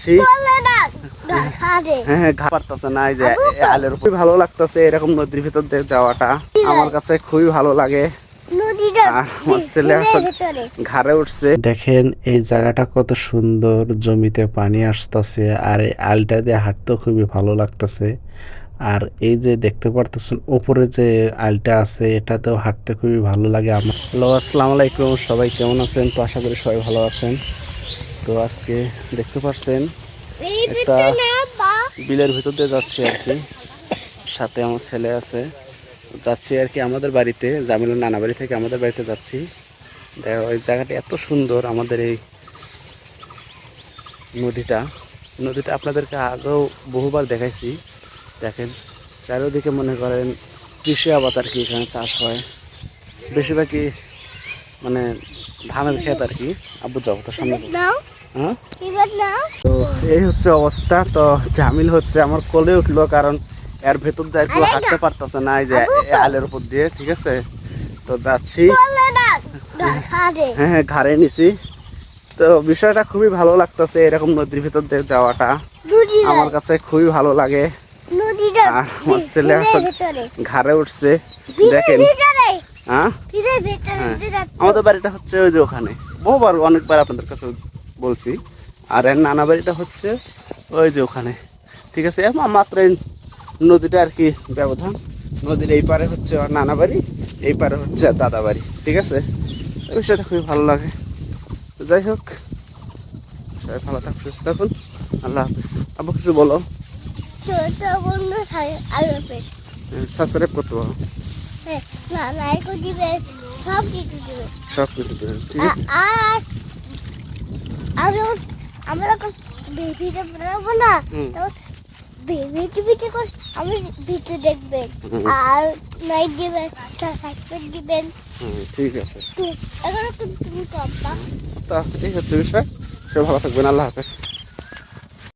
যাচ্ছি হ্যাঁ হ্যাঁ ঘা পারতেছে না এই যে আলের খুবই ভালো লাগতেছে এরকম নদীর ভিতর দিয়ে যাওয়াটা। আমার কাছে খুবই ভালো লাগে। ঘাড়ে উঠছে। দেখেন এই জায়গাটা কত সুন্দর জমিতে পানি আসতেছে আর এই আলটা দিয়ে হাঁটতে খুবই ভালো লাগতেছে। আর এই যে দেখতে পারতেছেন উপরে যে আলটা আছে এটাতেও হাঁটতে খুবই ভালো লাগে আমার। হ্যালো আসসালামু আলাইকুম সবাই কেমন আছেন? তো আশা করি সবাই ভালো আছেন। তো আজকে দেখতে পাচ্ছেন একটা বিলের ভিতর দিয়ে যাচ্ছি আর কি। সাথে আমার ছেলে আছে। যাচ্ছি আর কি আমাদের বাড়িতে জামিলুর নানা বাড়ি থেকে আমাদের বাড়িতে যাচ্ছি। দেখো এই জায়গাটা এত সুন্দর আমাদের এই নদীটা। নদীটা আপনাদেরকে আগেও বহুবার দেখাইছি। দেখেন চারিদিকে মনে করেন কৃষি আবাদ আর কি এখানে চাষ হয়। বেশিরভাগই মানে ধানের ক্ষেত আর কি। আব্বু জগতের সামনে। হ্যাঁ? তো এই হচ্ছে অবস্থা তো জামিল হচ্ছে আমার কোলে উঠল কারণ এর ভেতর দিয়ে একটু হাঁটতে পারতেছে না এই যে আলের উপর দিয়ে ঠিক আছে? তো যাচ্ছি। হ্যাঁ হ্যাঁ ঘাড়ে নিছি। তো বিষয়টা খুবই ভালো লাগতেছে এরকম নদীর ভিতর দিয়ে যাওয়াটা। আমার কাছে খুবই ভালো লাগে। আর আমার ছেলে এখন ঘাড়ে উঠছে দেখেন। হ্যাঁ? হ্যাঁ। আমাদের বাড়িটা হচ্ছে ওই যে ওখানে। বহুবার অনেকবার আপনাদের কাছে বলছি। আর এর নানা বাড়িটা হচ্ছে ওই যে ওখানে। ঠিক আছে? মাত্র এই নদীটা আর কি ব্যবধান। নদীর এই পারে হচ্ছে ওর নানা বাড়ি এই পারে হচ্ছে দাদা বাড়ি। ঠিক আছে? বিষয়টা খুবই ভালো লাগে। যাই হোক সবাই ভালো থাকুন সুস্থ থাকুন। আল্লাহ হাফিজ। আবু কিছু বলো? সাবস্ক্রাইব করতে পারো সব কিছু দিবে সব কিছু দেবেন। ঠিক আছে? আর আমরা ভিডিও বানাবো না তখন আমি ভিডিও দেখবেন আর নাইট দিবেন সাবস্ক্রাইব দিবেন। ঠিক আছে। এখন একটু তুমি কম তা এই হচ্ছে বিষয়। সে ভালো থাকবেন আল্লাহ হাফেজ।